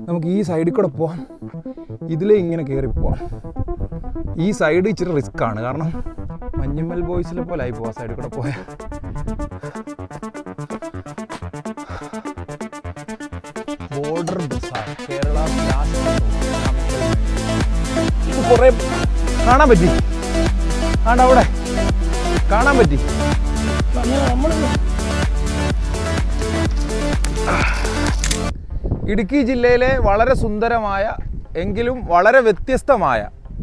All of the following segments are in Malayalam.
നമുക്ക് ഈ സൈഡിൽ കൂടെ പോവാം. ഇതിലേ ഇങ്ങനെ കയറി പോവാം. ഈ സൈഡ് ഇച്ചിരി റിസ്ക് ആണ്. കാരണം മഞ്ഞുമ്മൽ ബോയ്സിലെ പോലെ ആയി പോവാം സൈഡിൽ കൂടെ പോയാൽ ബോർഡർ ബസാർ കേരള ഇത് കുറേ കാണാൻ പറ്റി. ആണ്ട് കാണാൻ പറ്റി. നമ്മൾ ഇടുക്കി ജില്ലയിലെ വളരെ സുന്ദരമായ എങ്കിലും വളരെ വ്യത്യസ്തമായ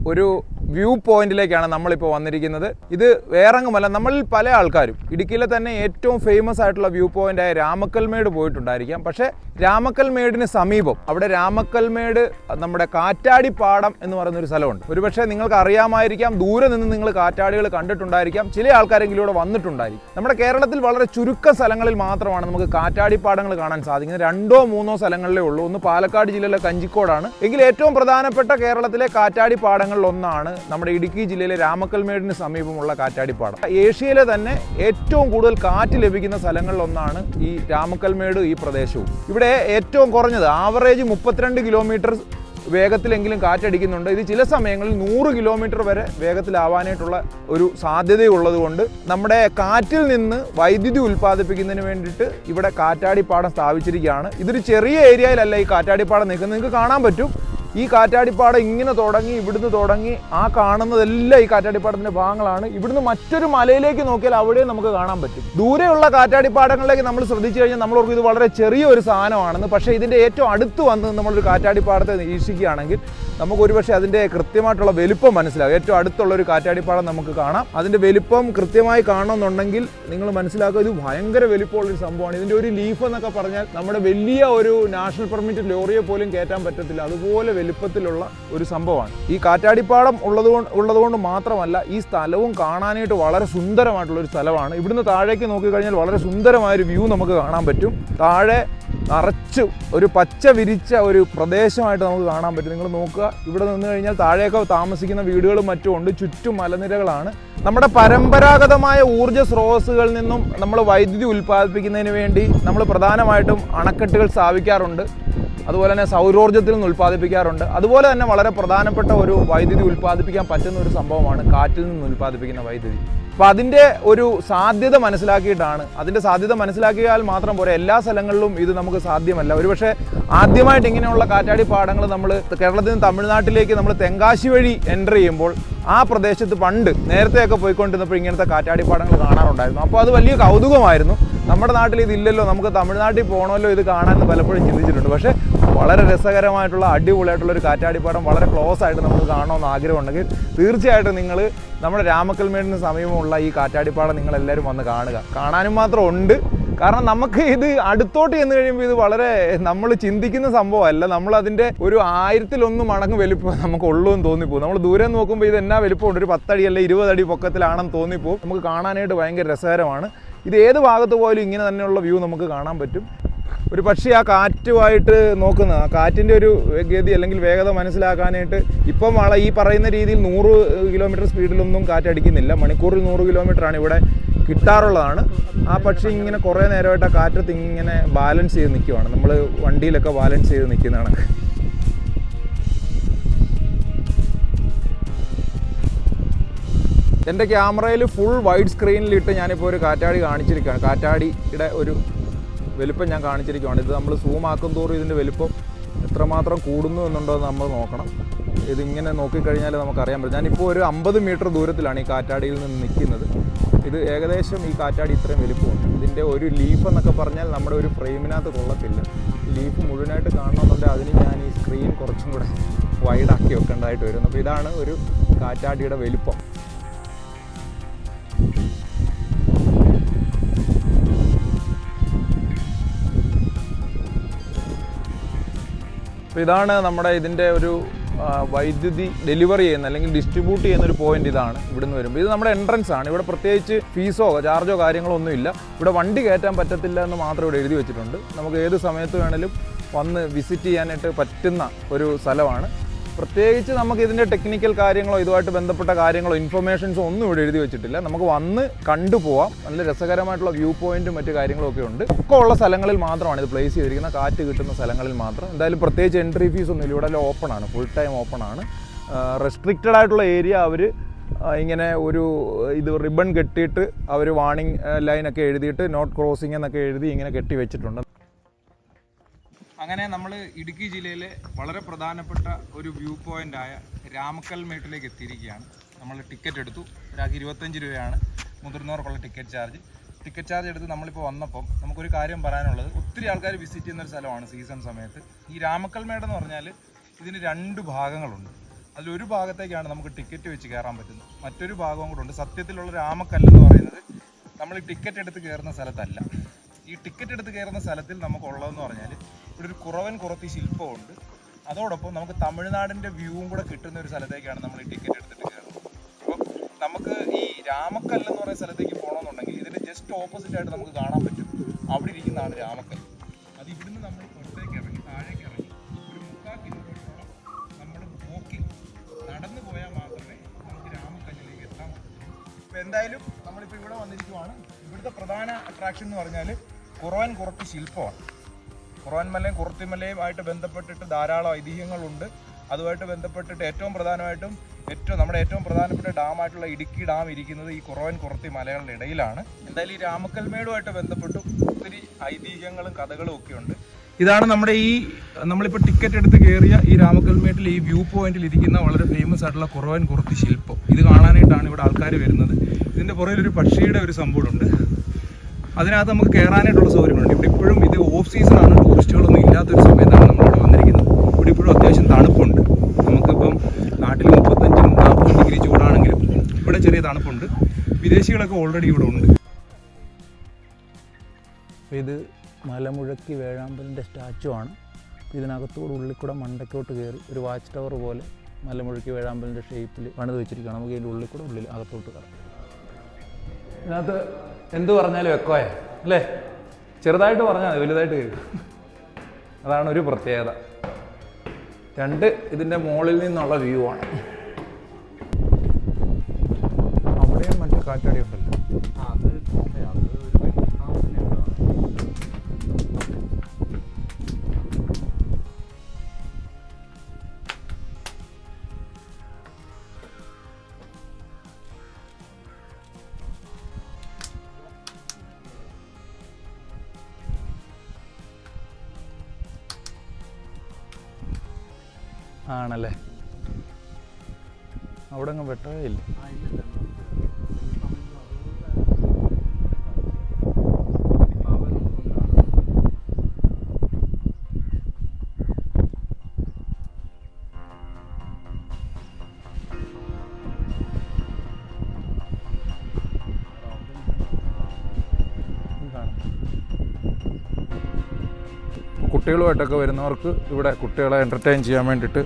ഒരു വ്യൂ പോയിന്റിലേക്കാണ് നമ്മളിപ്പോൾ വന്നിരിക്കുന്നത്. ഇത് വേറെങ്ങുമല്ല നമ്മളിൽ പല ആൾക്കാരും ഇടുക്കിയിലെ തന്നെ ഏറ്റവും ഫേമസ് ആയിട്ടുള്ള വ്യൂ പോയിന്റായ രാമക്കൽമേട് പോയിട്ടുണ്ടായിരിക്കാം. പക്ഷേ രാമക്കൽമേടിന് സമീപം അവിടെ രാമക്കൽമേട് നമ്മുടെ കാറ്റാടി പാടം എന്ന് പറയുന്ന ഒരു സ്ഥലമുണ്ട്. ഒരുപക്ഷെ നിങ്ങൾക്ക് അറിയാമായിരിക്കാം ദൂരെ നിന്ന് നിങ്ങൾ കാറ്റാടികൾ കണ്ടിട്ടുണ്ടായിരിക്കാം ചില ആൾക്കാരെങ്കിലും ഇവിടെ വന്നിട്ടുണ്ടായിരിക്കും. നമ്മുടെ കേരളത്തിൽ വളരെ ചുരുക്ക സ്ഥലങ്ങളിൽ മാത്രമാണ് നമുക്ക് കാറ്റാടി പാടങ്ങൾ കാണാൻ സാധിക്കുന്നത്. രണ്ടോ മൂന്നോ സ്ഥലങ്ങളിലേ ഉള്ളൂ. ഒന്ന് പാലക്കാട് ജില്ലയിലെ കഞ്ചിക്കോടാണ്. എങ്കിൽ ഏറ്റവും പ്രധാനപ്പെട്ട കേരളത്തിലെ കാറ്റാടി പാടങ്ങളിൽ ഒന്നാണ് നമ്മുടെ ഇടുക്കി ജില്ലയിലെ രാമക്കൽമേടിന് സമീപമുള്ള കാറ്റാടിപ്പാടം. ഏഷ്യയിലെ തന്നെ ഏറ്റവും കൂടുതൽ കാറ്റ് ലഭിക്കുന്ന സ്ഥലങ്ങളിലൊന്നാണ് ഈ രാമക്കൽമേട് ഈ പ്രദേശവും. ഇവിടെ ഏറ്റവും കുറഞ്ഞത് ആവറേജ് മുപ്പത്തിരണ്ട് കിലോമീറ്റർ വേഗത്തിലെങ്കിലും കാറ്റടിക്കുന്നുണ്ട്. ഇത് ചില സമയങ്ങളിൽ നൂറ് കിലോമീറ്റർ വരെ വേഗത്തിലാവാനായിട്ടുള്ള ഒരു സാധ്യതയുള്ളത് കൊണ്ട് നമ്മുടെ കാറ്റിൽ നിന്ന് വൈദ്യുതി ഉൽപ്പാദിപ്പിക്കുന്നതിന് വേണ്ടിയിട്ട് ഇവിടെ കാറ്റാടിപ്പാടം സ്ഥാപിച്ചിരിക്കുകയാണ്. ഇതൊരു ചെറിയ ഏരിയയിലല്ല ഈ കാറ്റാടിപ്പാടം നിൽക്കുന്നത്. നിങ്ങൾക്ക് കാണാൻ പറ്റും. ഈ കാറ്റാടിപ്പാടം ഇങ്ങനെ തുടങ്ങി ഇവിടുന്ന് തുടങ്ങി ആ കാണുന്നതെല്ലാം ഈ കാറ്റാടിപ്പാടത്തിന്റെ ഭാഗങ്ങളാണ്. ഇവിടുന്ന് മറ്റൊരു മലയിലേക്ക് നോക്കിയാൽ അവിടെയും നമുക്ക് കാണാൻ പറ്റും. ദൂരെയുള്ള കാറ്റാടിപ്പാടങ്ങളിലേക്ക് നമ്മൾ ശ്രദ്ധിച്ചു കഴിഞ്ഞാൽ നമ്മൾ ഓർക്കും ഇത് വളരെ ചെറിയ ഒരു സാധനമാണെന്ന്. പക്ഷേ ഇതിന്റെ ഏറ്റവും അടുത്ത് വന്ന് നമ്മളൊരു കാറ്റാടിപ്പാടത്തെ നിരീക്ഷിക്കുകയാണെങ്കിൽ നമുക്ക് ഒരുപക്ഷെ അതിന്റെ കൃത്യമായിട്ടുള്ള വലിപ്പം മനസ്സിലാകും. ഏറ്റവും അടുത്തുള്ള ഒരു കാറ്റാടിപ്പാടം നമുക്ക് കാണാം. അതിന്റെ വലിപ്പം കൃത്യമായി കാണണമെന്നുണ്ടെങ്കിൽ നിങ്ങൾ മനസ്സിലാക്കുക ഇത് ഭയങ്കര വലിപ്പമുള്ള ഒരു സംഭവമാണ്. ഇതിന്റെ ഒരു ലീഫ് എന്നൊക്കെ പറഞ്ഞാൽ നമ്മുടെ വലിയ ഒരു നാഷണൽ പെർമിറ്റ് ലോറിയെ പോലും കയറ്റാൻ പറ്റത്തില്ല. അതുപോലെ വലിപ്പത്തിലുള്ള ഒരു സംഭവമാണ്. ഈ കാറ്റാടിപ്പാടം ഉള്ളതുകൊണ്ട് ഉള്ളതുകൊണ്ട് മാത്രമല്ല ഈ സ്ഥലവും കാണാനായിട്ട് വളരെ സുന്ദരമായിട്ടുള്ള ഒരു സ്ഥലമാണ്. ഇവിടുന്ന് താഴേക്ക് നോക്കിക്കഴിഞ്ഞാൽ വളരെ സുന്ദരമായ ഒരു വ്യൂ നമുക്ക് കാണാൻ പറ്റും. താഴെ നിറച്ച് ഒരു പച്ച വിരിച്ച ഒരു പ്രദേശമായിട്ട് നമുക്ക് കാണാൻ പറ്റും. നിങ്ങൾ നോക്കുക ഇവിടെ നിന്ന് കഴിഞ്ഞാൽ താഴെയൊക്കെ താമസിക്കുന്ന വീടുകളും മറ്റും ഉണ്ട്. ചുറ്റും മലനിരകളാണ്. നമ്മുടെ പരമ്പരാഗതമായ ഊർജ സ്രോതസ്സുകളിൽ നിന്നും നമ്മൾ വൈദ്യുതി ഉൽപ്പാദിപ്പിക്കുന്നതിന് വേണ്ടി നമ്മൾ പ്രധാനമായിട്ടും അണക്കെട്ടുകൾ സ്ഥാപിക്കാറുണ്ട്. അതുപോലെ തന്നെ സൗരോർജത്തിൽ നിന്ന് ഉൽപ്പാദിപ്പിക്കാറുണ്ട്. അതുപോലെ തന്നെ വളരെ പ്രധാനപ്പെട്ട ഒരു വൈദ്യുതി ഉൽപ്പാദിപ്പിക്കാൻ പറ്റുന്ന ഒരു സംഭവമാണ് കാറ്റിൽ നിന്ന് ഉൽപ്പാദിപ്പിക്കുന്ന വൈദ്യുതി. അപ്പോൾ അതിന്റെ ഒരു സാധ്യത മനസ്സിലാക്കിയിട്ടാണ്. അതിന്റെ സാധ്യത മനസ്സിലാക്കിയാൽ മാത്രം പോരാ എല്ലാ സ്ഥലങ്ങളിലും ഇത് നമുക്ക് സാധ്യമല്ല. ഒരുപക്ഷെ ആദ്യമായിട്ട് ഇങ്ങനെയുള്ള കാറ്റാടി പാടങ്ങൾ നമ്മൾ കേരളത്തിൽ നിന്ന് തമിഴ്നാട്ടിലേക്ക് നമ്മൾ തെങ്കാശി വഴി എന്റർ ചെയ്യുമ്പോൾ ആ പ്രദേശത്ത് പണ്ട് നേരത്തെയൊക്കെ പോയിക്കൊണ്ടിരുന്നപ്പോൾ ഇങ്ങനത്തെ കാറ്റാടി പാടങ്ങൾ കാണാറുണ്ടായിരുന്നു. അപ്പോൾ അത് വലിയ കൗതുകമായിരുന്നു. നമ്മുടെ നാട്ടിൽ ഇതില്ലല്ലോ നമുക്ക് തമിഴ്നാട്ടിൽ പോകണമല്ലോ ഇത് കാണാമെന്ന് പലപ്പോഴും ചിന്തിച്ചിട്ടുണ്ട്. പക്ഷേ വളരെ രസകരമായിട്ടുള്ള അടിപൊളിയായിട്ടുള്ള ഒരു കാറ്റാടിപ്പാടം വളരെ ക്ലോസ് ആയിട്ട് നമുക്ക് കാണണമെന്ന് ആഗ്രഹമുണ്ടെങ്കിൽ തീർച്ചയായിട്ടും നിങ്ങൾ നമ്മുടെ രാമക്കൽമേടിന് സമീപമുള്ള ഈ കാറ്റാടിപ്പാടം നിങ്ങൾ എല്ലാവരും വന്ന് കാണുക. കാണാനും മാത്രം ഉണ്ട്. കാരണം നമുക്ക് ഇത് അടുത്തോട്ട് ചെന്ന് കഴിയുമ്പോൾ ഇത് വളരെ നമ്മൾ ചിന്തിക്കുന്ന സംഭവമല്ല. നമ്മൾ അതിന്റെ ഒരു ആയിരത്തിലൊന്ന് മടങ്ങ് വലിപ്പം നമുക്ക് ഉള്ളൂ എന്ന് തോന്നിപ്പോകും. നമ്മൾ ദൂരെ നോക്കുമ്പോൾ ഇത് എന്നാ വലിപ്പമുണ്ട്? ഒരു പത്തടി അല്ല ഇരുപതടി പൊക്കത്തിലാണെന്ന് തോന്നിപ്പോകും. നമുക്ക് കാണാനായിട്ട് ഭയങ്കര രസകരമാണ്. ഇത് ഏത് ഭാഗത്ത് പോയാലും ഇങ്ങനെ തന്നെയുള്ള വ്യൂ നമുക്ക് കാണാൻ പറ്റും. ഒരു പക്ഷേ ആ കാറ്റുമായിട്ട് നോക്കുന്ന ആ കാറ്റിന്റെ ഒരു ഗതി അല്ലെങ്കിൽ വേഗത മനസ്സിലാക്കാനായിട്ട് ഇപ്പം വള ഈ പറയുന്ന രീതിയിൽ നൂറ് കിലോമീറ്റർ സ്പീഡിലൊന്നും കാറ്റടിക്കുന്നില്ല. മണിക്കൂറിൽ നൂറ് കിലോമീറ്ററാണ് ഇവിടെ കിട്ടാറുള്ളതാണ്. ആ പക്ഷി ഇങ്ങനെ കുറേ നേരമായിട്ട് ആ കാറ്റത്ത് ഇങ്ങനെ ബാലൻസ് ചെയ്ത് നിൽക്കുവാണ്. നമ്മൾ വണ്ടിയിലൊക്കെ ബാലൻസ് ചെയ്ത് നിൽക്കുന്നതാണ്. എന്റെ ക്യാമറയിൽ ഫുൾ വൈഡ് സ്ക്രീനിലിട്ട് ഞാനിപ്പോൾ ഒരു കാറ്റാടി കാണിച്ചിരിക്കുകയാണ്. കാറ്റാടിയുടെ ഒരു വലുപ്പം ഞാൻ കാണിച്ചിരിക്കുകയാണ്. ഇത് നമ്മൾ സൂം ആക്കും തോറും ഇതിന്റെ വലുപ്പം എത്രമാത്രം കൂടുന്നു എന്നുണ്ടോ എന്ന് നമ്മൾ നോക്കണം. ഇതിങ്ങനെ നോക്കിക്കഴിഞ്ഞാൽ നമുക്കറിയാൻ പറ്റും. ഞാനിപ്പോൾ ഒരു അമ്പത് മീറ്റർ ദൂരത്തിലാണ് ഈ കാറ്റാടിയിൽ നിന്ന് നിൽക്കുന്നത്. ഇത് ഏകദേശം ഈ കാറ്റാടി ഇത്രയും വലുപ്പമുണ്ട്. ഇതിന്റെ ഒരു ലീഫ് എന്നൊക്കെ പറഞ്ഞാൽ നമ്മുടെ ഒരു ഫ്രെയിമിനകത്ത് കൊള്ളത്തില്ല. ലീഫ് മുഴുവനായിട്ട് കാണണമെന്നുണ്ടെങ്കിൽ അതിന് ഞാൻ ഈ സ്ക്രീൻ കുറച്ചും കൂടെ വൈഡാക്കി വെക്കേണ്ടതായിട്ട് വരും അപ്പോൾ ഇതാണ് ഒരു കാറ്റാടിയുടെ വലിപ്പം. അപ്പോൾ ഇതാണ് നമ്മുടെ ഇതിന്റെ ഒരു വൈദ്യുതി ഡെലിവറി ചെയ്യുന്ന അല്ലെങ്കിൽ ഡിസ്ട്രിബ്യൂട്ട് ചെയ്യുന്ന ഒരു പോയിന്റ് ഇതാണ് ഇവിടുന്ന് വരുമ്പോൾ ഇത് നമ്മുടെ എൻട്രൻസ് ആണ്. ഇവിടെ പ്രത്യേകിച്ച് ഫീസോ ചാർജോ കാര്യങ്ങളോ ഒന്നുമില്ല ഇവിടെ വണ്ടി കയറ്റാൻ പറ്റത്തില്ല എന്ന് മാത്രം ഇവിടെ എഴുതി വെച്ചിട്ടുണ്ട്. നമുക്ക് ഏത് സമയത്ത് വേണമെങ്കിലും വന്ന് വിസിറ്റ് ചെയ്യാനായിട്ട് പറ്റുന്ന ഒരു സ്ഥലമാണ്. പ്രത്യേകിച്ച് നമുക്ക് ഇതിന്റെ ടെക്നിക്കൽ കാര്യങ്ങളോ ഇതുമായിട്ട് ബന്ധപ്പെട്ട കാര്യങ്ങളോ ഇൻഫർമേഷൻസോ ഒന്നും ഇവിടെ എഴുതി വെച്ചിട്ടില്ല. നമുക്ക് വന്ന് കണ്ടുപോവാം നല്ല രസകരമായിട്ടുള്ള വ്യൂ പോയിന്റും മറ്റു കാര്യങ്ങളൊക്കെ ഉണ്ട്. ഒക്കെ ഉള്ള സ്ഥലങ്ങളിൽ മാത്രമാണ് ഇത് പ്ലേസ് ചെയ്തിരിക്കുന്നത്. കാറ്റ് കിട്ടുന്ന സ്ഥലങ്ങളിൽ മാത്രം. എന്തായാലും പ്രത്യേകിച്ച് എൻട്രി ഫീസ് ഒന്നും ഇല്ല. ഇവിടെ ഓപ്പൺ ആണ്. ഫുൾ ടൈം ഓപ്പൺ ആണ്. റെസ്ട്രിക്റ്റഡ് ആയിട്ടുള്ള ഏരിയ അവർ ഇങ്ങനെ ഒരു ഇത് റിബൺ കെട്ടിയിട്ട് അവർ വാണിംഗ് ലൈനൊക്കെ എഴുതിയിട്ട് നോട്ട് ക്രോസിംഗ് എന്നൊക്കെ എഴുതി ഇങ്ങനെ കെട്ടി വെച്ചിട്ടുണ്ട്. അങ്ങനെ നമ്മൾ ഇടുക്കി ജില്ലയിലെ വളരെ പ്രധാനപ്പെട്ട ഒരു വ്യൂ പോയിന്റ് ആയ രാമക്കൽ മേട്ടിലേക്ക് എത്തിയിരിക്കുകയാണ്. നമ്മൾ ടിക്കറ്റ് എടുത്തു. ഒരാൾക്ക് ഇരുപത്തഞ്ച് രൂപയാണ്. മുതിർന്നവർക്കുള്ള ടിക്കറ്റ് ചാർജ് ടിക്കറ്റ് ചാർജ് എടുത്ത് നമ്മളിപ്പോൾ വന്നപ്പം നമുക്കൊരു കാര്യം പറയാനുള്ളത്. ഒത്തിരി ആൾക്കാർ വിസിറ്റ് ചെയ്യുന്ന ഒരു സ്ഥലമാണ് സീസൺ സമയത്ത്. ഈ രാമക്കൽ മേട് എന്ന് പറഞ്ഞാൽ ഇതിന് രണ്ട് ഭാഗങ്ങളുണ്ട്. അതിലൊരു ഭാഗത്തേക്കാണ് നമുക്ക് ടിക്കറ്റ് വെച്ച് കയറാൻ പറ്റുന്നത്. മറ്റൊരു ഭാഗവും കൂടെ ഉണ്ട്. സത്യത്തിലുള്ള രാമക്കല്ല് എന്ന് പറയുന്നത് നമ്മൾ ടിക്കറ്റ് എടുത്ത് കയറുന്ന സ്ഥലത്തല്ല. ഈ ടിക്കറ്റ് എടുത്ത് കയറുന്ന സ്ഥലത്തിൽ നമുക്കുള്ളതെന്ന് പറഞ്ഞാൽ ഇവിടെ ഒരു കുറവൻ കുറത്തി ശില്പമുണ്ട്. അതോടൊപ്പം നമുക്ക് തമിഴ്നാടിന്റെ വ്യൂവും കൂടെ കിട്ടുന്ന ഒരു സ്ഥലത്തേക്കാണ് നമ്മൾ ഈ ടിക്കറ്റ് എടുത്തിട്ട് കയറുന്നത്. അപ്പോൾ നമുക്ക് ഈ രാമക്കൽ എന്ന് പറയുന്ന സ്ഥലത്തേക്ക് പോകണമെന്നുണ്ടെങ്കിൽ ഇതിന്റെ ജസ്റ്റ് ഓപ്പോസിറ്റ് ആയിട്ട് നമുക്ക് കാണാൻ പറ്റും. അവിടെ ഇരിക്കുന്നതാണ് രാമക്കൽ അത് ഇവിടുന്ന് നമ്മൾ പുറത്തേക്ക് ഇറങ്ങി താഴേക്ക് ഇറങ്ങി ഒരു മുക്കാൽ കിലോമീറ്ററോളം നമ്മൾ നോക്കി നടന്നു പോയാൽ മാത്രമേ നമുക്ക് രാമക്കല്ലിലേക്ക് എത്താൻ പറ്റൂ ഇപ്പൊ എന്തായാലും നമ്മളിപ്പോൾ ഇവിടെ വന്നിരിക്കുവാണ്. ഇവിടുത്തെ പ്രധാന അട്രാക്ഷൻ എന്ന് പറഞ്ഞാൽ കുറവൻ കുറത്ത് ശില്പമാണ്. കുറവൻമലയും കുറത്തിമലയും ആയിട്ട് ബന്ധപ്പെട്ടിട്ട് ധാരാളം ഐതിഹ്യങ്ങളുണ്ട്. അതുമായിട്ട് ബന്ധപ്പെട്ടിട്ട് ഏറ്റവും പ്രധാനമായിട്ടും ഏറ്റവും നമ്മുടെ ഏറ്റവും പ്രധാനപ്പെട്ട ഡാമായിട്ടുള്ള ഇടുക്കി ഡാം ഇരിക്കുന്നത് ഈ കുറവൻ കുറത്തി മലകളുടെ ഇടയിലാണ്. എന്തായാലും ഈ രാമക്കൽമേടുമായിട്ട് ബന്ധപ്പെട്ട് ഒത്തിരി ഐതിഹ്യങ്ങളും കഥകളും ഒക്കെ ഉണ്ട്. ഇതാണ് നമ്മുടെ ഈ നമ്മളിപ്പോൾ ടിക്കറ്റ് എടുത്ത് കയറിയ ഈ രാമക്കൽമേട്ടിൽ ഈ വ്യൂ പോയിന്റിൽ ഇരിക്കുന്ന വളരെ ഫേമസ് ആയിട്ടുള്ള കുറവൻ കുറത്തി ശില്പം. ഇത് കാണാനായിട്ടാണ് ഇവിടെ ആൾക്കാർ വരുന്നത്. ഇതിന്റെ പുറകിൽ ഒരു പക്ഷിയുടെ ഒരു സംഭവമുണ്ട്. അതിനകത്ത് നമുക്ക് കയറാനായിട്ടുള്ള സൗകര്യങ്ങളുണ്ട്. ഇവിടെ ഇപ്പോഴും ഇത് ഓഫ് സീസണാണ് ടൂറിസ്റ്റുകളൊന്നും ഇല്ലാത്തൊരു സമയത്താണ് നമ്മളിവിടെ വന്നിരിക്കുന്നത്. ഇവിടെ ഇപ്പോഴും അത്യാവശ്യം തണുപ്പുണ്ട്. നമുക്കിപ്പം നാട്ടിൽ മുപ്പത്തഞ്ചും നാൽപ്പതും ഡിഗ്രി ചൂടാണെങ്കിലും ഇവിടെ ചെറിയ തണുപ്പുണ്ട്. വിദേശികളൊക്കെ ഓൾറെഡി ഇവിടെ ഉണ്ട്. ഇത് മലമുഴക്കി വേഴാമ്പലിന്റെ സ്റ്റാച്ചു ആണ്. ഇതിനകത്തോട് ഉള്ളിൽ കൂടെ മണ്ടയ്ക്കോട്ട് കയറി ഒരു വാച്ച് ടവർ പോലെ മലമുഴക്കി വേഴാമ്പലിന്റെ ഷേപ്പിൽ പണിത് വെച്ചിരിക്കുകയാണ്. നമുക്ക് ഇതിന്റെ ഉള്ളിൽ കൂടെ ഉള്ളിൽ അകത്തോട്ട് കയറാം. ഇതിനകത്ത് എന്ത് പറഞ്ഞാലും എക്കോയ അല്ലേ? ചെറുതായിട്ട് പറഞ്ഞാൽ വലുതായിട്ട് കേൾക്കും അതാണ് ഒരു പ്രത്യേകത. രണ്ട് ഇതിന്റെ മുകളിൽ നിന്നുള്ള വ്യൂ ആണ്. അവിടെയും മറ്റു കാറ്റാടി ഉണ്ടല്ലോ. ആണല്ലേ അവിടെ അങ്ങ് വെട്ടവേയില്ല കുട്ടികളുമായിട്ടൊക്കെ വരുന്നവർക്ക് ഇവിടെ കുട്ടികളെ എന്റർടൈൻ ചെയ്യാൻ വേണ്ടിയിട്ട്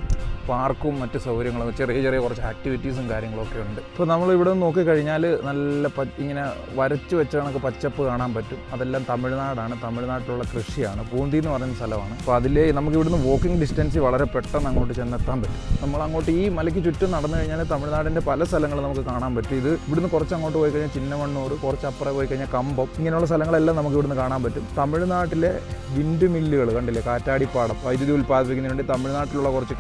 പാർക്കും മറ്റ് സൗകര്യങ്ങളും ചെറിയ ചെറിയ കുറച്ച് ആക്ടിവിറ്റീസും കാര്യങ്ങളൊക്കെ ഉണ്ട്. ഇപ്പോൾ നമ്മൾ ഇവിടെ നിന്ന് നോക്കിക്കഴിഞ്ഞാൽ നല്ല ഇങ്ങനെ വരച്ചു വെച്ച കണക്ക് പച്ചപ്പ് കാണാൻ പറ്റും. അതെല്ലാം തമിഴ്നാടാണ്. തമിഴ്നാട്ടിലുള്ള കൃഷിയാണ്. പൂന്തി എന്ന് പറയുന്ന സ്ഥലമാണ്. അപ്പോൾ അതിൽ നമുക്ക് ഇവിടുന്ന് വാക്കിംഗ് ഡിസ്റ്റൻസ് വളരെ പെട്ടെന്ന് അങ്ങോട്ട് ചെന്നെത്താൻ പറ്റും. നമ്മൾ അങ്ങോട്ട് ഈ മലയ്ക്ക് ചുറ്റും നടന്നു കഴിഞ്ഞാൽ തമിഴ്നാടിന്റെ പല സ്ഥലങ്ങളും നമുക്ക് കാണാൻ പറ്റും. ഇത് ഇവിടുന്ന് കുറച്ച് അങ്ങോട്ട് പോയി കഴിഞ്ഞാൽ ചിന്നമണ്ണൂർ കുറച്ച് അപ്പുറം പോയി കഴിഞ്ഞാൽ കമ്പം ഇങ്ങനെയുള്ള സ്ഥലങ്ങളെല്ലാം നമുക്ക് ഇവിടുന്ന് കാണാൻ പറ്റും. തമിഴ്നാട്ടിലെ വിൻഡ് മില്ലുകൾ കണ്ടില്ലേ? കാറ്റാടിപ്പാടം. വൈദ്യുതി ഉൽപ്പാദിപ്പിക്കുന്നതിന് വേണ്ടി തമിഴ്നാട്ടിലുള്ള കുറച്ച്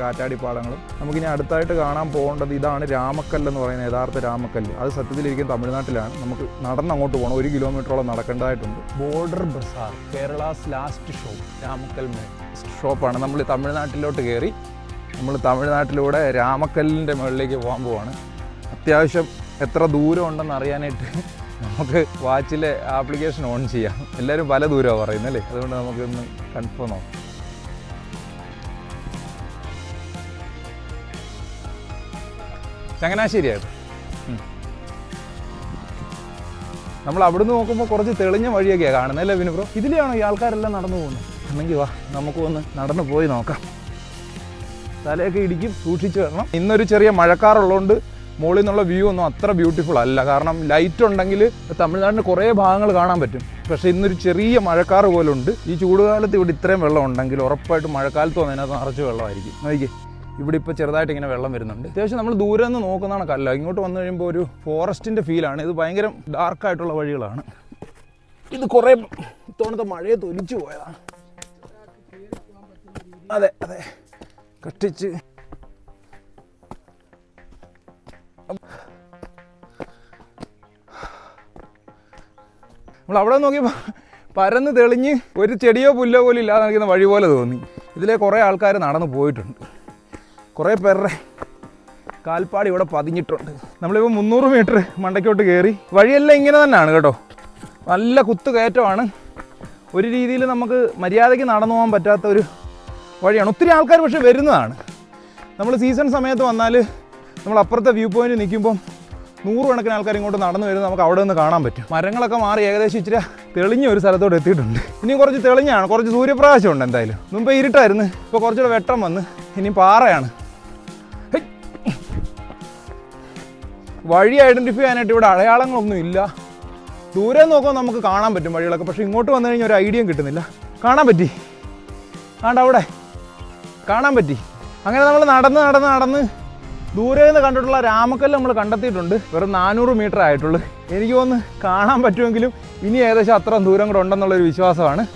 കാറ്റാടിപ്പാടങ്ങളും നമുക്കിനി അടുത്തായിട്ട് കാണാൻ പോകേണ്ടത് ഇതാണ് രാമക്കല്ല് എന്ന് പറയുന്ന യഥാർത്ഥ രാമക്കല്ല്. അത് സത്യത്തിലിരിക്കും തമിഴ്നാട്ടിലാണ്. നമുക്ക് നടന്ന് അങ്ങോട്ട് പോകണം. ഒരു കിലോമീറ്ററോളം നടക്കേണ്ടതായിട്ടുണ്ട്. ബോർഡർ ബസാർ കേരളാസ് ലാസ്റ്റ് ഷോപ്പ് രാമക്കൽ ഷോപ്പാണ് നമ്മൾ തമിഴ്നാട്ടിലോട്ട് കയറി നമ്മൾ തമിഴ്നാട്ടിലൂടെ രാമക്കല്ലിന്റെ മുകളിലേക്ക് പോകാൻ പോവാണ്. അത്യാവശ്യം എത്ര ദൂരം ഉണ്ടെന്ന് അറിയാനായിട്ട് നമുക്ക് വാച്ചിലെ ആപ്ലിക്കേഷൻ ഓൺ ചെയ്യാം. എല്ലാവരും പല ദൂരമാണ് പറയുന്നത് അല്ലേ? അതുകൊണ്ട് നമുക്കൊന്ന് കൺഫേം നോക്കാം ചങ്ങനാശ്ശേരിയായിരുന്നു. നമ്മൾ അവിടുന്ന് നോക്കുമ്പോൾ കുറച്ച് തെളിഞ്ഞ വഴിയൊക്കെയാണ് കാണുന്നത് അല്ലേ വിനുബ്രോ ഇതിലെയാണോ ഈ ആൾക്കാരെല്ലാം നടന്നു പോകുന്നത്? എന്നെങ്കിൽ വാ നമുക്ക് ഒന്ന് നടന്നു പോയി നോക്കാം. തലയൊക്കെ ഇടിക്കും സൂക്ഷിച്ച് വരണം. ഇന്നൊരു ചെറിയ മഴക്കാറുള്ളതുകൊണ്ട് മുകളിൽ നിന്നുള്ള വ്യൂ ഒന്നും അത്ര ബ്യൂട്ടിഫുൾ അല്ല. കാരണം ലൈറ്റ് ഉണ്ടെങ്കിൽ തമിഴ്നാടിന്റെ കുറേ ഭാഗങ്ങൾ കാണാൻ പറ്റും. പക്ഷേ ഇന്നൊരു ചെറിയ മഴക്കാറ് പോലെ ഉണ്ട് ഈ ചൂടുകാലത്ത് ഇവിടെ ഇത്രയും വെള്ളം ഉണ്ടെങ്കിൽ ഉറപ്പായിട്ടും മഴക്കാലത്ത് വന്നതിനകത്ത് നിറച്ച് വെള്ളമായിരിക്കും. നോക്കിക്കേ. ഇവിടെ ഇപ്പോൾ ചെറുതായിട്ട് ഇങ്ങനെ വെള്ളം വരുന്നുണ്ട്. അത്യാവശ്യം നമ്മൾ ദൂരെ നിന്ന് നോക്കുന്നതാണ് കല്ല. ഇങ്ങോട്ട് വന്നു കഴിയുമ്പോൾ ഒരു ഫോറസ്റ്റിന്റെ ഫീലാണ് ഇത് ഭയങ്കര ഡാർക്കായിട്ടുള്ള വഴികളാണ്. ഇത് കുറേ ഇത്തവണത്തെ മഴയെ തൊലിച്ചു പോയതാണ്. അതെ അതെ. കട്ടിച്ച് നമ്മൾ അവിടെ നോക്കിയപ്പോൾ പരന്ന് തെളിഞ്ഞ് ഒരു ചെടിയോ പുല്ലോ പോലും ഇല്ലാതെ നിൽക്കുന്ന വഴി പോലെ തോന്നി. ഇതിലെ കുറേ ആൾക്കാർ നടന്നു പോയിട്ടുണ്ട്. കുറേ പേരുടെ കാൽപ്പാട് ഇവിടെ പതിഞ്ഞിട്ടുണ്ട്. നമ്മളിപ്പോൾ മുന്നൂറ് മീറ്റർ മണ്ടയ്ക്കോട്ട് കയറി വഴിയെല്ലാം ഇങ്ങനെ തന്നെയാണ് കേട്ടോ. നല്ല കുത്തു കയറ്റമാണ് ഒരു രീതിയിൽ നമുക്ക് മര്യാദയ്ക്ക് നടന്നു പോകാൻ പറ്റാത്ത ഒരു വഴിയാണ്. ഒത്തിരി ആൾക്കാർ പക്ഷേ വരുന്നതാണ്. നമ്മൾ സീസൺ സമയത്ത് വന്നാൽ നമ്മൾ അപ്പുറത്തെ വ്യൂ പോയിന്റ് നിൽക്കുമ്പം നൂറുകണക്കിന് ആൾക്കാർ ഇങ്ങോട്ട് നടന്നു വരുന്നത് നമുക്ക് അവിടെ നിന്ന് കാണാൻ പറ്റും. മരങ്ങളൊക്കെ മാറി ഏകദേശം ഇച്ചിരി തെളിഞ്ഞ ഒരു സ്ഥലത്തോട് എത്തിയിട്ടുണ്ട്. ഇനി കുറച്ച് തെളിഞ്ഞാണ്. കുറച്ച് സൂര്യപ്രകാശമുണ്ട് എന്തായാലും. മുമ്പ് ഇരുട്ടായിരുന്നു. ഇപ്പോൾ കുറച്ചുകൂടെ വെട്ടം വന്ന്. ഇനി പാറയാണ്. വഴി ഐഡന്റിഫൈ ചെയ്യാനായിട്ട് ഇവിടെ അടയാളങ്ങളൊന്നും ഇല്ല. ദൂരെ നോക്കുമ്പോൾ നമുക്ക് കാണാൻ പറ്റും വഴികളൊക്കെ പക്ഷേ ഇങ്ങോട്ട് വന്നു കഴിഞ്ഞാൽ ഒരു ഐഡിയയും കിട്ടുന്നില്ല. കാണാൻ പറ്റി? കാണ്ട അവിടെ. കാണാൻ പറ്റി? അങ്ങനെ നമ്മൾ നടന്ന് നടന്ന് നടന്ന് ദൂരെ നിന്ന് കണ്ടിട്ടുള്ള രാമക്കല്ല് നമ്മൾ കണ്ടെത്തിയിട്ടുണ്ട്. വെറും നാനൂറ് മീറ്റർ ആയിട്ടുള്ളൂ. എനിക്ക് ഒന്ന് കാണാൻ പറ്റുമെങ്കിലും ഇനി ഏകദേശം അത്ര ദൂരം കൂടെ ഉണ്ടെന്നുള്ളൊരു വിശ്വാസമാണ്.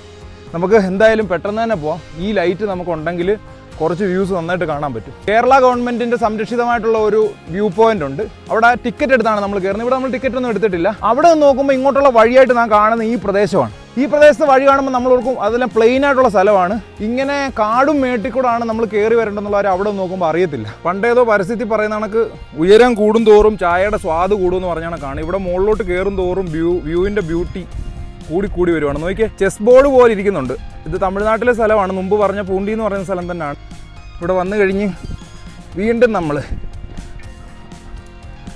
നമുക്ക് എന്തായാലും പെട്ടെന്ന് തന്നെ പോവാം. ഈ ലൈറ്റ് നമുക്കുണ്ടെങ്കിൽ കുറച്ച് വ്യൂസ് നന്നായിട്ട് കാണാൻ പറ്റും. കേരള ഗവൺമെന്റിന്റെ സംരക്ഷിതമായിട്ടുള്ള ഒരു വ്യൂ പോയിന്റ് ഉണ്ട്. അവിടെ ടിക്കറ്റ് എടുത്താണ് നമ്മൾ കയറുന്നത്. ഇവിടെ നമ്മൾ ടിക്കറ്റ് ഒന്നും എടുത്തിട്ടില്ല. അവിടെ നിന്ന് നോക്കുമ്പോൾ ഇങ്ങോട്ടുള്ള വഴിയായിട്ട് നാം കാണുന്ന ഈ പ്രദേശമാണ്. ഈ പ്രദേശത്ത് വഴി കാണുമ്പോൾ നമ്മൾ ഓർക്കും അതെല്ലാം പ്ലെയിൻ ആയിട്ടുള്ള സ്ഥലമാണ്. ഇങ്ങനെ കാടും മേട്ടിക്കൂടാണ് നമ്മൾ കയറി വരേണ്ടെന്നുള്ളവർ അവിടെ നോക്കുമ്പോൾ അറിയത്തില്ല. പണ്ടേതോ പരിസ്ഥിതി പറയുന്ന കണക്ക് ഉയരം കൂടും തോറും ചായയുടെ സ്വാദ് കൂടുമെന്ന് പറഞ്ഞാണ് കാണുക ഇവിടെ മുകളിലോട്ട് കയറും തോറും വ്യൂ വ്യൂവിന്റെ ബ്യൂട്ടി കൂടി കൂടി വരുവാണ്. നോക്കിയേ ചെസ് ബോർഡ് പോലെ ഇരിക്കുന്നുണ്ട്. ഇത് തമിഴ്നാട്ടിലെ സ്ഥലമാണ്. മുമ്പ് പറഞ്ഞ പൂണ്ടി എന്ന് പറയുന്ന സ്ഥലം തന്നെയാണ്. ഇവിടെ വന്നു കഴിഞ്ഞ് വീണ്ടും നമ്മൾ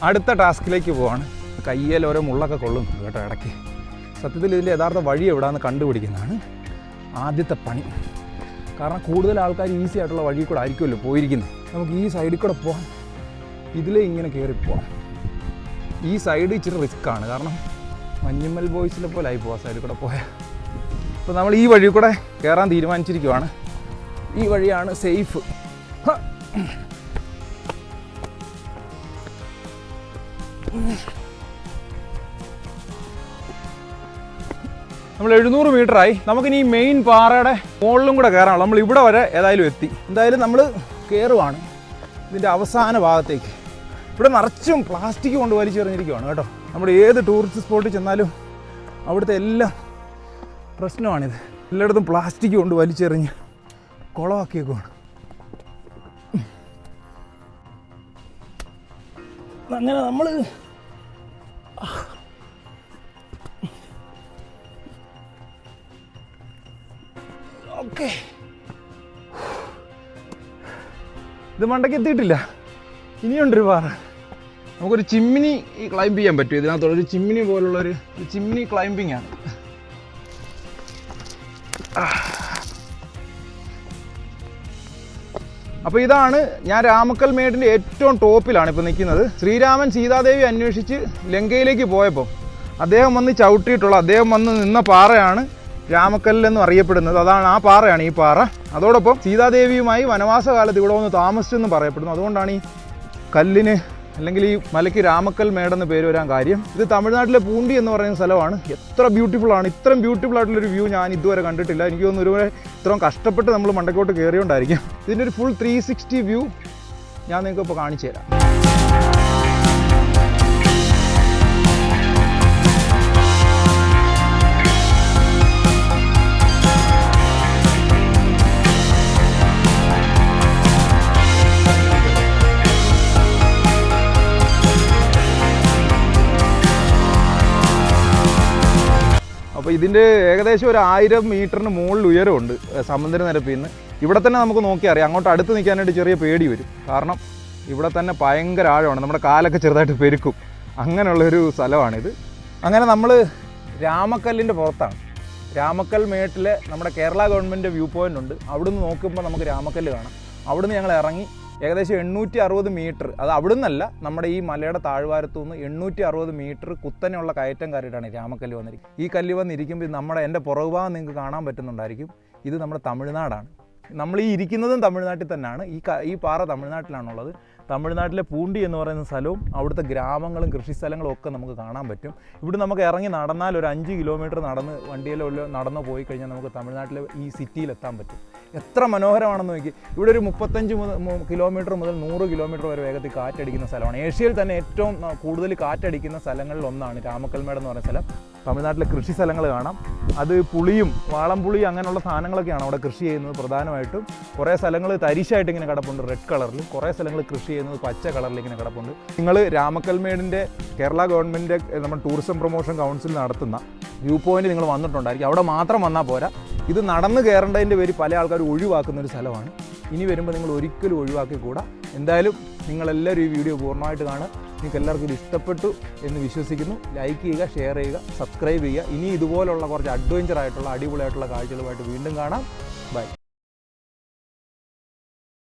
അടുത്ത ടാസ്കിലേക്ക് പോവാണ്. കയ്യിൽ ഓരോ മുള്ളൊക്കെ കൊള്ളുന്നുണ്ട് കേട്ടോ ഇടയ്ക്ക്. സത്യത്തിൽ ഇതിന്റെ യഥാർത്ഥ വഴി എവിടാന്ന് കണ്ടുപിടിക്കുന്നതാണ് ആദ്യത്തെ പണി. കാരണം കൂടുതൽ ആൾക്കാർ ഈസി ആയിട്ടുള്ള വഴി കൂടെ ആയിരിക്കുമല്ലോ പോയിരിക്കുന്നത്. നമുക്ക് ഈ സൈഡിൽ കൂടെ പോകാം ഇതിലേ ഇങ്ങനെ കയറി പോവാം. ഈ സൈഡ് ഇച്ചിരി റിസ്ക് ആണ്. കാരണം മഞ്ഞുമ്മൽ ബോയ്സിലെ പോലെ ആയി പോവാം സൈഡിൽ കൂടെ പോയാൽ അപ്പോൾ നമ്മൾ ഈ വഴി കൂടെ കയറാൻ തീരുമാനിച്ചിരിക്കുവാണ്. ഈ വഴിയാണ് സേഫ്. നമ്മൾ എഴുന്നൂറ് മീറ്റർ ആയി നമുക്കിനി മെയിൻ പാറയുടെ മുകളിലും കൂടെ കയറാനുള്ളൂ. നമ്മൾ ഇവിടെ വരെ ഏതായാലും എത്തി. എന്തായാലും നമ്മൾ കയറുവാണ് ഇതിന്റെ അവസാന ഭാഗത്തേക്ക്. ഇവിടെ നിറച്ചും പ്ലാസ്റ്റിക് കൊണ്ട് വലിച്ചെറിഞ്ഞിരിക്കുവാണ് കേട്ടോ. നമ്മുടെ ഏത് ടൂറിസ്റ്റ് സ്പോട്ടിൽ ചെന്നാലും അവിടുത്തെ എല്ലാം പ്രശ്നമാണിത്. എല്ലായിടത്തും പ്ലാസ്റ്റിക് കൊണ്ട് വലിച്ചെറിഞ്ഞ്. കുളമാക്കിയേക്കുവാണ് അങ്ങനെ നമ്മൾ ഓക്കെ. ഇത് മണ്ടയ്ക്ക് എത്തിയിട്ടില്ല. ഇനിയുണ്ടൊരു പാറ. നമുക്കൊരു ചിമ്മിനി ക്ലൈംബ് ചെയ്യാൻ പറ്റും. ഇതിനകത്തുള്ള ഒരു ചിമ്മിനി പോലുള്ളൊരു ചിമ്മിനി ക്ലൈംബിംഗ് ആണ് അപ്പോൾ ഇതാണ് ഞാൻ രാമക്കൽ മേടിന്റെ ഏറ്റവും ടോപ്പിലാണ് ഇപ്പോൾ നിൽക്കുന്നത്. ശ്രീരാമൻ സീതാദേവി അന്വേഷിച്ച് ലങ്കയിലേക്ക് പോയപ്പോൾ അദ്ദേഹം വന്ന് ചവിട്ടിയിട്ടുള്ള അദ്ദേഹം വന്ന് നിന്ന പാറയാണ് രാമക്കല്ലെന്നും അറിയപ്പെടുന്നത്. അതാണ് ആ പാറയാണ് ഈ പാറ. അതോടൊപ്പം സീതാദേവിയുമായി വനവാസകാലത്ത് ഇവിടെ വന്ന് താമസിച്ചെന്ന് പറയപ്പെടുന്നു. അതുകൊണ്ടാണ് ഈ കല്ലിന് അല്ലെങ്കിൽ ഈ മലയ്ക്ക് രാമക്കൽ മേടെന്ന് പേര് വരാൻ കാര്യം ഇത് തമിഴ്നാട്ടിലെ പൂണ്ടി എന്ന് പറയുന്ന സ്ഥലമാണ്. എത്ര ബ്യൂട്ടിഫുൾ ആണ്. ഇത്രയും ബ്യൂട്ടിഫുൾ ആയിട്ടുള്ളൊരു വ്യൂ ഞാൻ ഇതുവരെ കണ്ടിട്ടില്ല. എനിക്ക് തോന്നുന്നു ഒരുവരെ ഇത്രയും കഷ്ടപ്പെട്ട് നമ്മൾ മണ്ടക്കോട്ട് കയറിയോണ്ടായിരിക്കും ഇതിന്റെ ഒരു ഫുൾ ത്രീ സിക്സ്റ്റി വ്യൂ ഞാൻ നിങ്ങൾക്ക് ഇപ്പോൾ കാണിച്ചു തരാം അപ്പോൾ ഇതിന്റെ ഏകദേശം ഒരു ആയിരം മീറ്ററിന് മുകളിൽ ഉയരമുണ്ട് സമുദ്രനിരപ്പിൽ നിന്ന് ഇവിടെ തന്നെ നമുക്ക് നോക്കി അറിയാം അങ്ങോട്ട് അടുത്ത് നിൽക്കാനായിട്ട് ചെറിയ പേടി വരും. കാരണം ഇവിടെ തന്നെ ഭയങ്കര ആഴമാണ് നമ്മുടെ കാലൊക്കെ ചെറുതായിട്ട് പെരുക്കും. അങ്ങനെയുള്ളൊരു സ്ഥലമാണിത്. അങ്ങനെ നമ്മൾ രാമക്കല്ലിന്റെ പുറത്താണ്. രാമക്കൽ മേട്ടിലെ നമ്മുടെ കേരള ഗവൺമെന്റ് വ്യൂ പോയിന്റ് ഉണ്ട്. അവിടുന്ന് നോക്കുമ്പോൾ നമുക്ക് രാമക്കല്ല് കാണാം. അവിടുന്ന് ഞങ്ങൾ ഇറങ്ങി ഏകദേശം എണ്ണൂറ്റി അറുപത് മീറ്റർ. അത് അവിടുന്നല്ല നമ്മുടെ ഈ മലയുടെ താഴ്വാരത്തു നിന്ന് എണ്ണൂറ്റി അറുപത് മീറ്റർ കുത്തനെയുള്ള കയറ്റം കയറിയിട്ടാണ് രാമക്കല്ല് വന്നിരിക്കുന്നത്. ഈ കല്ല് വന്നിരിക്കുമ്പോൾ നമ്മുടെ എന്റെ പുറകുഭാഗം നിങ്ങൾക്ക് കാണാൻ പറ്റുന്നുണ്ടായിരിക്കും. ഇത് നമ്മുടെ തമിഴ്നാടാണ്. നമ്മൾ ഈ ഇരിക്കുന്നതും തമിഴ്നാട്ടിൽ തന്നെയാണ്. ഈ ഈ പാറ തമിഴ്നാട്ടിലാണുള്ളത്. തമിഴ്നാട്ടിലെ പൂണ്ടി എന്ന് പറയുന്ന സ്ഥലവും അവിടുത്തെ ഗ്രാമങ്ങളും കൃഷിസ്ഥലങ്ങളും ഒക്കെ നമുക്ക് കാണാൻ പറ്റും. ഇവിടെ നമുക്ക് ഇറങ്ങി നടന്നാൽ ഒരു അഞ്ച് കിലോമീറ്റർ നടന്ന് വണ്ടിയിലോ നടന്നു പോയി കഴിഞ്ഞാൽ നമുക്ക് തമിഴ്നാട്ടിലെ ഈ സിറ്റിയിൽ എത്താൻ പറ്റും. എത്ര മനോഹരമാണെന്ന് നോക്കി. ഇവിടെ ഒരു മുപ്പത്തഞ്ച് കിലോമീറ്റർ മുതൽ നൂറ് കിലോമീറ്റർ വരെ വേഗത്തിൽ കാറ്റടിക്കുന്ന സ്ഥലമാണ്. ഏഷ്യയിൽ തന്നെ ഏറ്റവും കൂടുതൽ കാറ്റടിക്കുന്ന സ്ഥലങ്ങളിൽ ഒന്നാണ് രാമക്കൽമേട് എന്ന് പറയുന്ന സ്ഥലം. തമിഴ്നാട്ടിലെ കൃഷി സ്ഥലങ്ങൾ കാണാം. അത് പുളിയും വാളംപുളി അങ്ങനെയുള്ള സാധനങ്ങളൊക്കെയാണ് അവിടെ കൃഷി ചെയ്യുന്നത് പ്രധാനമായിട്ടും. കുറേ സ്ഥലങ്ങൾ തരിശായിട്ട് ഇങ്ങനെ കിടപ്പുണ്ട് റെഡ് കളറിൽ കുറേ സ്ഥലങ്ങൾ കൃഷി ചെയ്യുന്നത് പച്ച കളറിൽ ഇങ്ങനെ കിടപ്പുണ്ട്. നിങ്ങൾ രാമക്കൽമേടിന്റെ കേരള ഗവൺമെന്റ് നമ്മുടെ ടൂറിസം പ്രൊമോഷൻ കൗൺസിൽ നടത്തുന്ന വ്യൂ പോയിന്റ് നിങ്ങൾ വന്നിട്ടുണ്ടായിരിക്കും. അവിടെ മാത്രം വന്നാൽ പോരാ. ഇത് നടന്ന് കയറേണ്ടതിന്റെ പേര് പല ആൾക്കാർ ഒഴിവാക്കുന്ന ഒരു സ്ഥലമാണ്. ഇനി വരുമ്പോൾ നിങ്ങൾ ഒരിക്കലും ഒഴിവാക്കിക്കൂടാ. എന്തായാലും നിങ്ങളെല്ലാവരും ഈ വീഡിയോ പൂർണമായിട്ട് കാണുക. നിങ്ങൾക്ക് എല്ലാവർക്കും ഇത് ഇഷ്ടപ്പെട്ടു എന്ന് വിശ്വസിക്കുന്നു. ലൈക്ക് ചെയ്യുക ഷെയർ ചെയ്യുക സബ്സ്ക്രൈബ് ചെയ്യുക. ഇനി ഇതുപോലുള്ള കുറച്ച് അഡ്വഞ്ചർ ആയിട്ടുള്ള അടിപൊളിയായിട്ടുള്ള കാഴ്ചകളുമായിട്ട് വീണ്ടും കാണാം. ബൈ